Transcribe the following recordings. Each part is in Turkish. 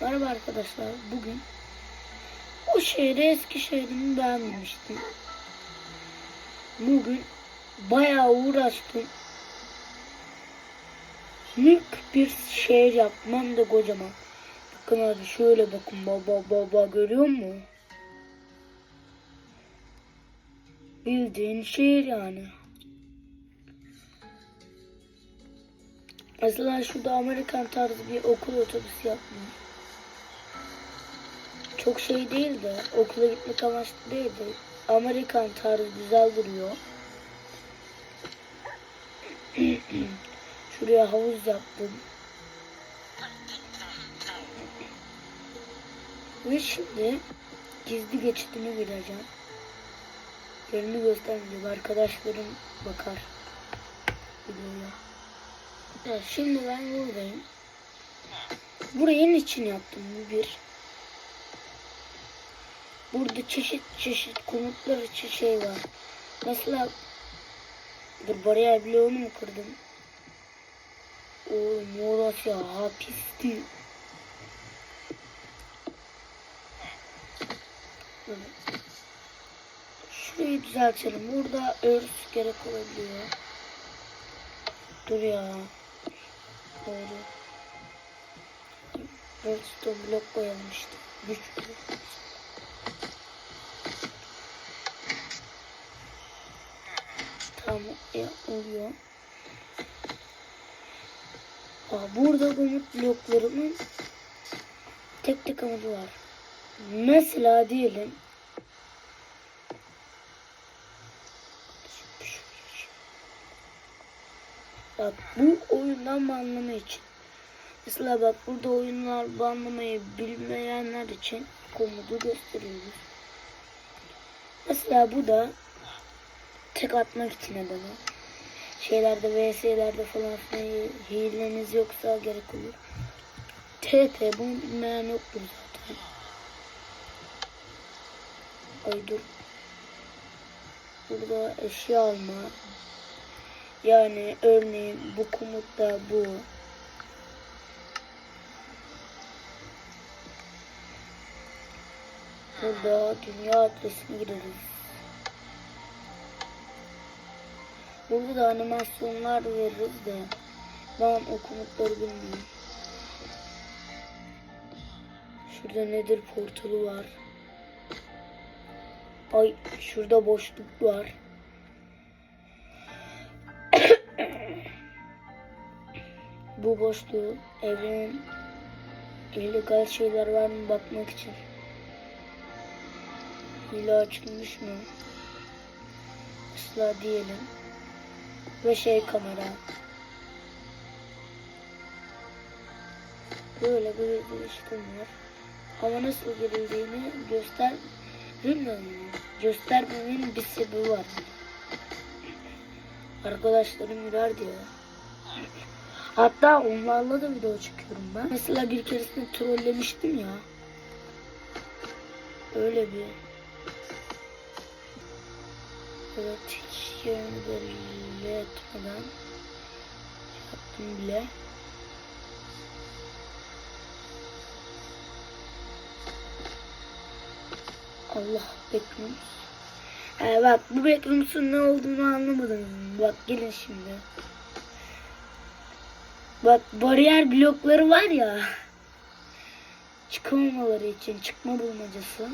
Merhaba arkadaşlar. Bugün o şehri Eskişehir'imi beğenmemiştim. Bugün bayağı uğraştım. Büyük bir şehir yapmam da kocaman. Bakın abi şöyle bakın baba baba görüyor musun? Bildiğin şehir yani. Mesela şurada Amerikan tarzı bir okul otobüsü yapmıyor. Çok şey değil de okula gitmek amaçlı değil de Amerikan tarzı güzel duruyor. Şuraya havuz yaptım. Ve şimdi gizli geçidini gireceğim. Yerini göstermeyeceğim. Arkadaşlarım bakar videoya. Evet, şimdi ben buradayım. Burayı için yaptım bu bir. Burada çeşit çeşit komutlar için şey var. Mesela dur bariyer bloğunu mu kırdım? Oğlum orası ya hapisti. Şurayı düzeltelim. Burada örs gerek olabiliyor. Dur ya. Doğru. Redstone blok koyalım işte. Tamam ya, oluyor. Aa, burada komut bloklarının tek tek amacı var. Mesela diyelim Bak bu oyundan banlama için. Mesela bak burada oyunlar banlamayı bilmeyenler için komutu gösteriyoruz. Mesela bu da tek atmak için adamı. Şeylerde VS'lerde falan filan hileniz yoksa gerek olur. TP bunu bilmeyen yoktur zaten. Ay dur. Burada eşya alma. Yani örneğin bu komutta bu. Burada dünya adresine gireriz. Burada da animasyonlar veririz de ben o komutları bilmiyorum. Şurada nedir portalı var. Ay şurada boşluk var. Bu boşluğu evrenin illegal şeyler var mı bakmak için. Hile açılmış mı? Asla diyelim. Ve şey kamera. Böyle bir ilişkim var. Ama nasıl girildiğini göster bilmiyorum. Göstermemin bir sebebi var. Arkadaşlarım girer diyor. Hatta onlarla da video çekiyorum ben. Mesela bir keresinde trollemiştim ya. Öyle bir. Evet hiç yerini belli yaptım bile. Allah Backrooms. Ee, bak bu Backrooms'un ne olduğunu anlamadım. Bak gelin şimdi. Bak bariyer blokları var ya. Çıkamamaları için çıkma bulmacası.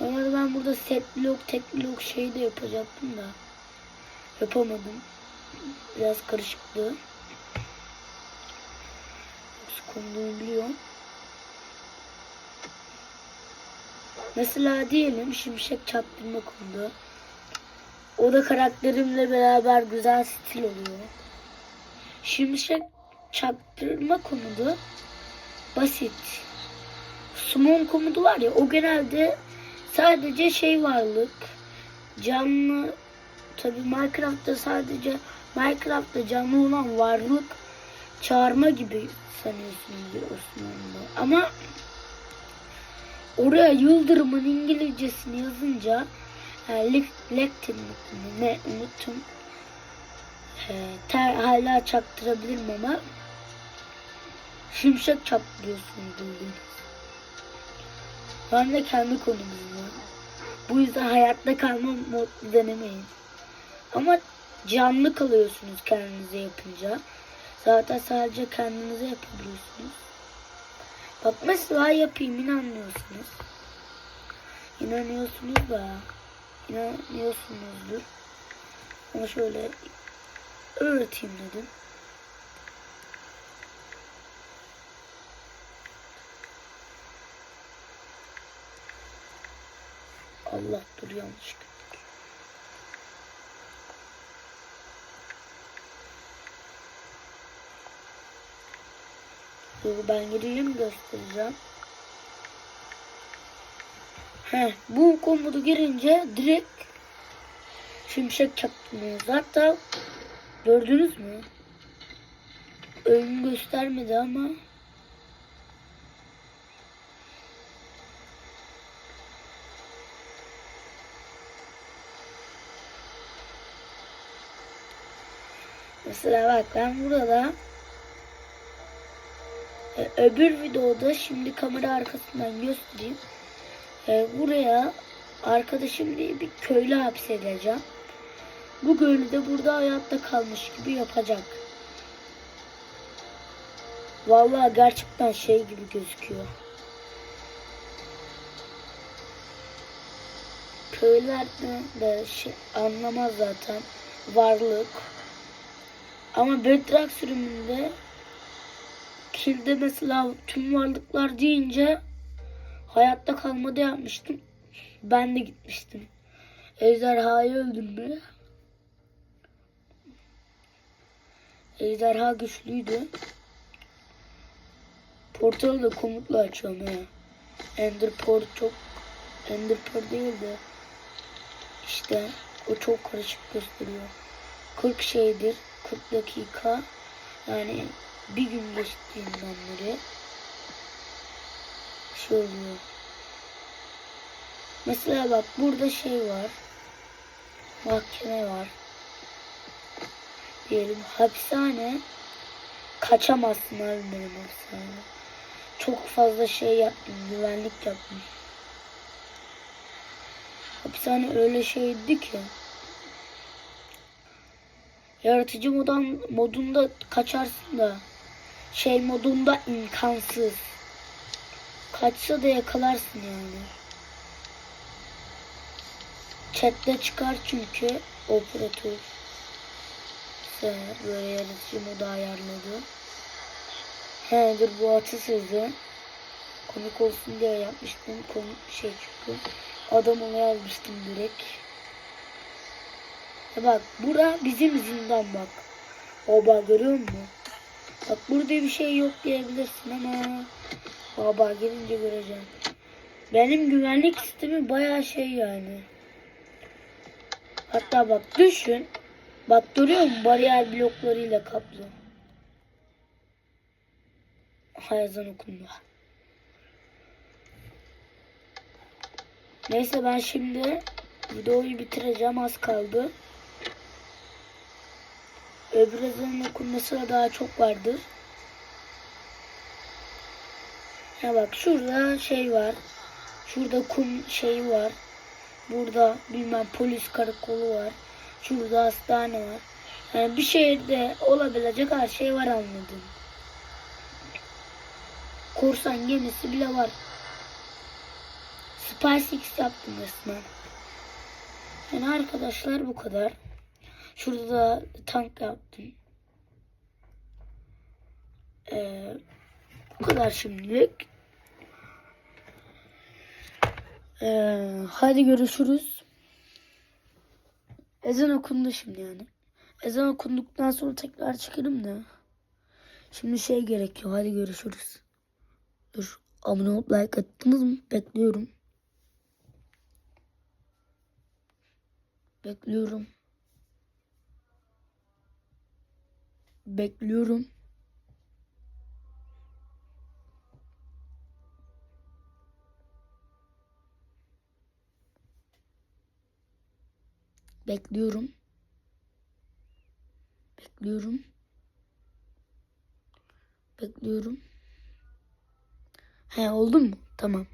Normalde ben burada set blok, tek blok şey de yapacaktım da. Yapamadım. Biraz karışıktı. Yoksa konduğunu biliyorum. Mesela diyelim şimşek çaktırma kondu. O da karakterimle beraber güzel stil oluyor. Şimşek çaktırma komutu basit. Summon komutu var ya o genelde sadece şey varlık canlı tabi Minecraft'ta sadece Minecraft'ta canlı olan varlık çağırma gibi sanıyorsunuz Osmanlı. Ama oraya yıldırımın İngilizcesini yazınca yani Lektin ne unuttum. Ee, ter, hala çaktırabilirim ama Şimşek çaplıyorsunuz bildiğiniz. Ben de kendi konumuz bu. Yüzden hayatta kalma modlu denemeyin. Ama canlı kalıyorsunuz kendinize yapınca. Zaten sadece kendinize yapabiliyorsunuz. Bak mesela yapayım inanmıyorsunuz. İnanıyorsunuz da inanıyorsunuzdur. Ama şöyle öğreteyim dedim. Allah dur yanlış. Dur ben gireyim göstereceğim. He, bu komodu girince direkt şimşek çaktınız. Hatta gördünüz mü? Ön göstermedi ama Mesela bak ben burada e, öbür videoda şimdi kamera arkasından göstereyim. E, buraya arkadaşım diye bir köylü hapsedeceğim. Bu köylü de burada hayatta kalmış gibi yapacak. Vallahi gerçekten şey gibi gözüküyor. Köylüler de, de şey, anlamaz zaten varlık. Ama Bedrock sürümünde kilde mesela tüm varlıklar deyince hayatta kalmada yapmıştım. Ben de gitmiştim. Ejderhayı öldürmeye. Ejderha güçlüydü. Portalı da komutla açıyorum ya. Ender Port çok Ender Pearl değil de işte o çok karışık gösteriyor. 40 şeydir. 40 dakika yani bir gün geçtiğinden beri şey oluyor. Mesela bak burada şey var. Mahkeme var. Diyelim hapishane. Kaçamazsın abi benim hapishane. Çok fazla şey yaptım. Güvenlik yaptım. Hapishane öyle şeydi ki. Yaratıcı modan, modunda kaçarsın da şey modunda imkansız. Kaçsa da yakalarsın yani. Chatte çıkar çünkü operatör. Sen böyle yaratıcı modu ayarladı. He dur bu atasözü. Komik olsun diye yapmıştım. Komik bir şey çünkü. Adam onu yazmıştım direkt. Bak bura bizim zindan bak. Baba görüyor musun? Bak burada bir şey yok diyebilirsin ama baba gelince göreceğim. Benim güvenlik sistemi bayağı şey yani. Hatta bak düşün. Bak görüyor musun? Bariyer bloklarıyla kaplı. Hayazan okundu. Neyse ben şimdi videoyu bitireceğim az kaldı. Öbür ezanın okunması da daha çok vardır. Ya bak şurada şey var. Şurada kum şeyi var. Burada bilmem polis karakolu var. Şurada hastane var. Yani bir şehirde olabilecek her şey var anladım. Korsan gemisi bile var. SpaceX yaptım resmen. Yani arkadaşlar bu kadar. Şurada da tank yaptım. Ee, bu kadar şimdilik. Ee, hadi görüşürüz. Ezan okundu şimdi yani. Ezan okunduktan sonra tekrar çıkarım da. Şimdi şey gerekiyor. Hadi görüşürüz. Dur. Abone olup like attınız mı? Bekliyorum. Bekliyorum. Bekliyorum. Bekliyorum. Bekliyorum. Bekliyorum. He oldu mu? Tamam.